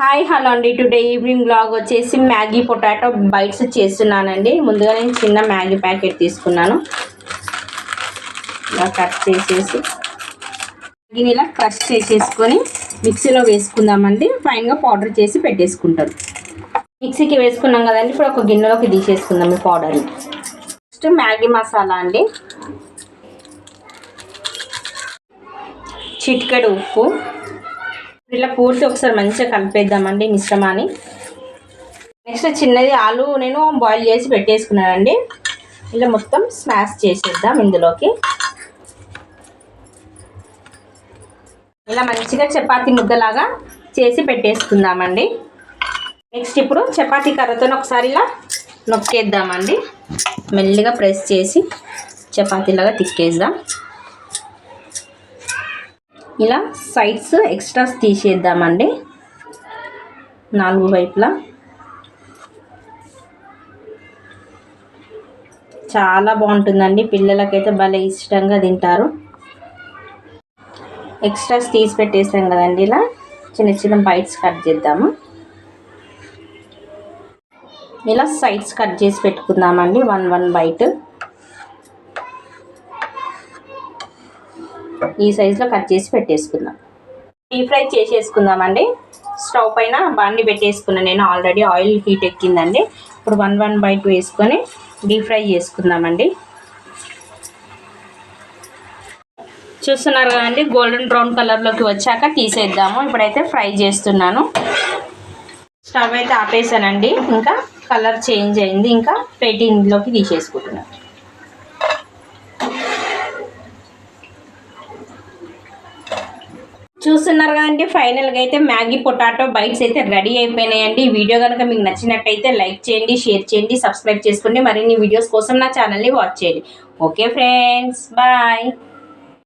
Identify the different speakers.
Speaker 1: Hi hello అండి. Today evening blog వచ్చేసి Maggi potato bites చేస్తున్నానండి. ముందుగా నేను చిన్న మ్యాగీ ప్యాకెట్ తీసుకున్నాను. ఇలా కట్ చేసేసి మ్యాగీని ఇలా క్రష్ చేసేసుకొని మిక్సీలో వేసుకుందామండి. ఫైన్గా పౌడర్ చేసి పెట్టేసుకుంటాను. మిక్సీకి వేసుకున్నాం కదండి. ఇప్పుడు ఒక గిన్నెలోకి తీసేసుకుందాం ఈ పౌడర్ని. నెక్స్ట్ మ్యాగీ మసాలా అండి. చిటికెడు ఉప్పు. ఇలా పూర్తి ఒకసారి మంచిగా కలిపేద్దామండి మిశ్రమాన్ని. నెక్స్ట్ చిన్నది ఆలు నేను బాయిల్ చేసి పెట్టేసుకున్నానండి. ఇలా మొత్తం స్మాష్ చేసేద్దాం ఇందులోకి. ఇలా మంచిగా చపాతీ ముద్దలాగా చేసి పెట్టేసుకుందామండి. నెక్స్ట్ ఇప్పుడు చపాతీ కర్రతో ఒకసారి ఇలా నొక్కేద్దామండి. మెల్లిగా ప్రెస్ చేసి చపాతీలాగా తిక్కేద్దాం. ఇలా సైడ్స్ ఎక్స్ట్రాస్ తీసేద్దామండి. నాలుగు వైపులా. చాలా బాగుంటుందండి. పిల్లలకైతే భలే ఇష్టంగా తింటారు. ఎక్స్ట్రాస్ తీసి పెట్టేసాం కదండి ఇలా. చిన్న చిన్న బైట్స్ కట్ చేద్దాము. ఇలా సైడ్స్ కట్ చేసి పెట్టుకుందామండి. వన్ వన్ బైట్ ఈ సైజులో కట్ చేసి పెట్టేసుకుందాం. Deep fry చేసేసుకుందామండి. స్టవ్ పైన బాండి పెట్టేసుకున్నాను నేను ఆల్రెడీ ఆయిల్ హీట్ ఎక్కిందండి. ఇప్పుడు వన్ వన్ బై టూ వేసుకొని డీప్ ఫ్రై చేసుకుందామండి. చూస్తున్నారు కదండి గోల్డెన్ బ్రౌన్ కలర్లోకి వచ్చాక తీసేద్దాము. ఇప్పుడైతే ఫ్రై చేస్తున్నాను. స్టవ్ అయితే ఆపేసానండి. ఇంకా కలర్ చేంజ్ అయింది. ఇంకా ప్లేటింగ్లోకి తీసేసుకుంటున్నాను. చూస్తున్నారు కదండి. ఫైనల్గా అయితే మ్యాగీ పొటాటో బైట్స్ అయితే రెడీ అయిపోయినాయండి. ఈ వీడియో కనుక మీకు నచ్చినట్టయితే లైక్ చేయండి షేర్ చేయండి సబ్స్క్రైబ్ చేసుకోండి. మరిన్ని వీడియోస్ కోసం నా ఛానల్ని వాచ్ చేయండి. Okay friends bye